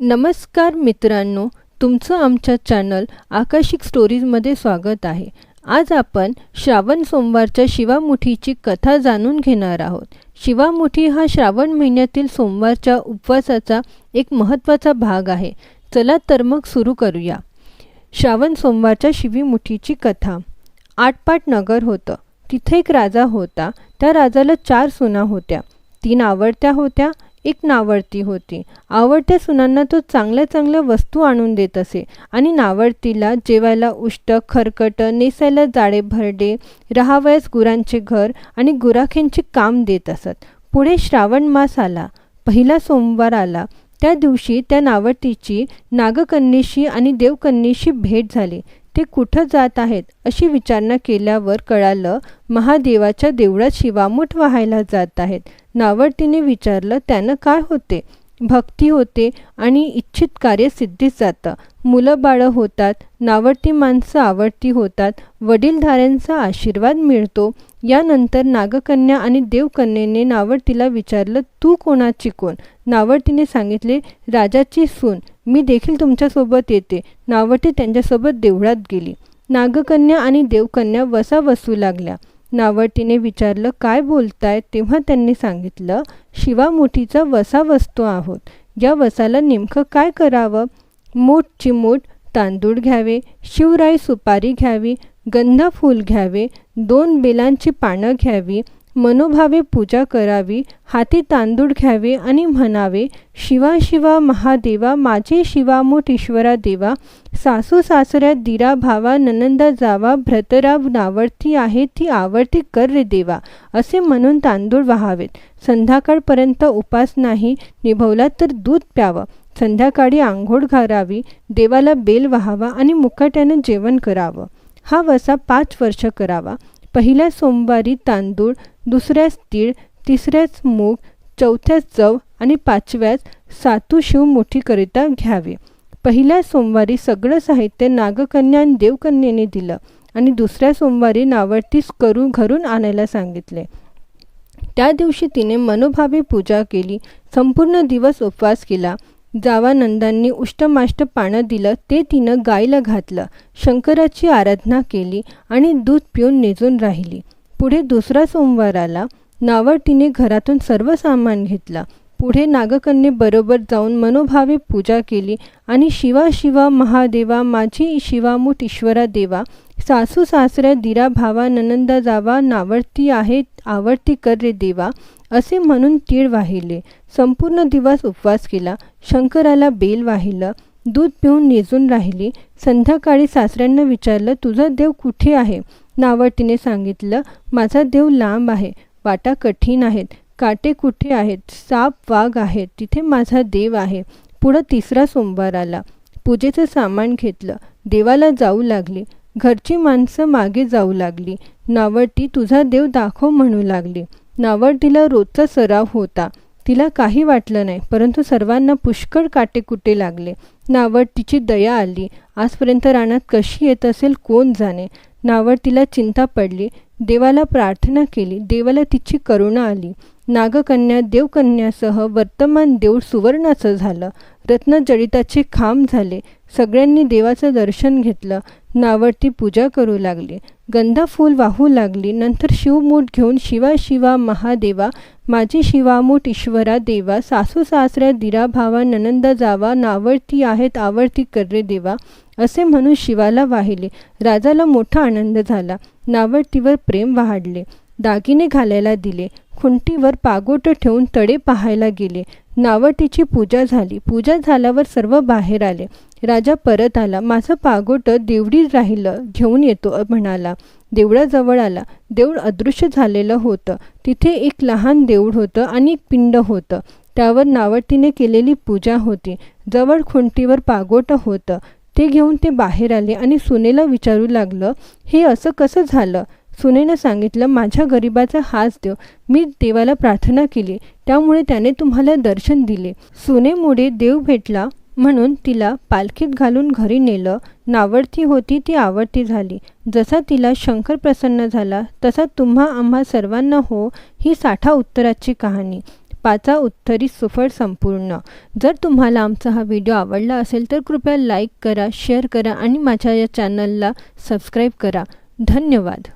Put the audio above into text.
नमस्कार मित्रांनो तुमचं आमच्या चॅनल आकाशिक स्टोरीजमध्ये स्वागत आहे. आज आपण श्रावण सोमवारच्या शिवामुठीची कथा जाणून घेणार आहोत. शिवामुठी हा श्रावण महिन्यातील सोमवारच्या उपवासाचा एक महत्त्वाचा भाग आहे. चला तर मग सुरू करूया. श्रावण सोमवारच्या शिवीमुठीची कथा. आटपाट नगर होतं. तिथे एक राजा होता. त्या राजाला चार सुना होत्या. तीन आवडत्या होत्या एक नावडती होती. आवडत्या सुनांना तो चांगल्या चांगल्या वस्तू आणून देत असे. आणि नावडतीला जेवायला उष्ट खरकट नेसायला जाडे भरडे राहावयास गुरांचे घर आणि गुराखेंचे काम देत असत. पुढे श्रावण मास आला. पहिला सोमवार आला. त्या दिवशी त्या नावडतीची नागकन्येशी आणि देवकन्येशी भेट झाली. ते कुठं जात आहेत अशी विचारणा केल्यावर कळालं महादेवाच्या देवळात शिवामूठ व्हायला जात आहेत. नावडतीने विचारलं त्यानं काय होते? भक्ती होते आणि इच्छित कार्य सिद्धीस जातं. मुलं बाळं होतात नावडती माणसं आवडती होतात वडीलधाऱ्यांचा आशीर्वाद मिळतो. यानंतर नागकन्या आणि देवकन्येने नावडतीला विचारलं तू कोणाची कोण? नावडतीने सांगितले राजाची सून. मी देखील तुमच्यासोबत येते. नावडती त्यांच्यासोबत देवळात गेली. नागकन्या आणि देवकन्या वसा बसू लागल्या. नावटीने विचारलं काय बोलताय? तेव्हा त्यांनी सांगितलं शिवा मुठीचा वसा वस्तू आहोत. या वसाला नेमकं काय करावं? मोठ चिमूट तांदूळ घ्यावे शिवराई सुपारी घ्यावी गंधा फूल घ्यावे दोन बेलांची पानं घ्यावी मनोभावे पूजा करावी हाती तांदूळ घ्यावे आणि म्हणावे शिवा शिवा महादेवा माझे शिवा ईश्वरा देवा सासू सासऱ्या दिरा भावा ननंदा जावा भ्रतराव नावडती आहे ती आवडती कर रे देवा असे म्हणून तांदूळ व्हावेत. संध्याकाळपर्यंत उपास नाही निभवला तर दूध प्यावं. संध्याकाळी आंघोळ घालावी देवाला बेल व्हावा आणि मुकाट्यानं जेवण करावं. हा वसा पाच वर्ष करावा. पहिल्या सोमवारी तांदूळ दुसऱ्याच तीळ तिसऱ्याच मूग चौथ्याच चव आणि पाचव्याच सातू शिव मोठीकरिता घ्यावे. पहिल्या सोमवारी सगळं साहित्य नागकन्या आणि देवकन्येने दिलं आणि दुसऱ्या सोमवारी नावडतीस करू घरून आणायला सांगितले. त्या दिवशी तिने मनोभावे पूजा केली संपूर्ण दिवस उपवास केला जावानंदांनी उष्टमाष्ट पानं दिलं ते तिनं गायला घातलं शंकराची आराधना केली आणि दूध पिऊन निजून राहिली. पुढे दुसरा सोमवार आला नावडतीने घरातून सर्व सामान घेतला. पुढे नागकन्येबरोबर जाऊन मनोभावे पूजा केली आणि शिवा शिवा महादेवा माझी शिवामुठ ईश्वरा देवा सासू सासऱ्या दिरा भावा ननंदा जावा नावडती आहे आवडती कर रे देवा असे म्हणून तीळ वाहिले. संपूर्ण दिवस उपवास केला. शंकराला बेल वाहिलं. दूध पिऊन निजून राहिली. संध्याकाळी सासऱ्यांना विचारलं तुझा देव कुठे आहे? नावडतीने सांगितलं माझा देव लांब आहे. वाटा कठीण आहेत. काटे कुठे आहेत? साप वाघ आहेत तिथे माझा देव आहे. पुढं तिसरा सोमवार आला. पूजेचं सामान घेतलं. देवाला जाऊ लागली. घरची माणसं मागे जाऊ लागली. नावडती तुझा देव दाखव म्हणू लागली. नावडतीला रोजचा सराव होता. तिला काही वाटलं नाही परंतु सर्वांना पुष्कळ काटेकुटे लागले. नावडतीची दया आली. आजपर्यंत रानात कशी येत असेल कोण जाणे? नावडतीला चिंता पडली. देवाला प्रार्थना केली. देवाला तिची करुणा आली. नागकन्या देवकन्यासह वर्तमान देऊळ सुवर्णाचं झालं. रत्नजडिताचे खांब झाले. सगळ्यांनी देवाचं दर्शन घेतलं. नावडती पूजा करू लागली. गंधा फूल वाहू लागली. नंतर शिवमूठ घेऊन शिवा शिवा महादेवा माझी शिवामूठ ईश्वरा देवा सासू सासऱ्या दिरा भावा ननंदा जावा नावडती आहेत आवडती कर्रे देवा असे म्हणून शिवाला वाहिले. राजाला मोठा आनंद झाला. नावडतीवर प्रेम वाढले. दागिने घालायला दिले. खुंटीवर पागोटं ठेवून तडे पाहायला गेले. नावटीची पूजा झाली. पूजा झाल्यावर सर्व बाहेर आले. राजा परत आला. माझं पागोटं देवडीत राहिलं घेऊन येतो म्हणाला. देवळाजवळ आला. देऊळ अदृश्य झालेलं होतं. तिथे एक लहान देऊळ होतं आणि एक पिंड होतं. त्यावर नावटीने केलेली पूजा होती. जवळ खुंटीवर पागोटं होतं. ते घेऊन ते बाहेर आले आणि सुनेला विचारू लागलं हे असं कसं झालं? सुनेनं सांगितलं माझ्या गरिबाचा हाच देव. मी देवाला प्रार्थना केली. त्यामुळे त्याने तुम्हाला दर्शन दिले. सुनेमुळे देव भेटला म्हणून तिला पालखीत घालून घरी नेलं. नावडती होती ती आवडती झाली. जसा तिला शंकर प्रसन्न झाला तसा तुम्हा आम्हा सर्वांना हो ही साठा उत्तराची कहाणी. पाचा उत्तरी सुफळ संपूर्ण. जर तुम्हाला आमचा हा व्हिडिओ आवडला असेल तर कृपया लाईक करा शेअर करा आणि माझ्या या चॅनलला सबस्क्राईब करा. धन्यवाद.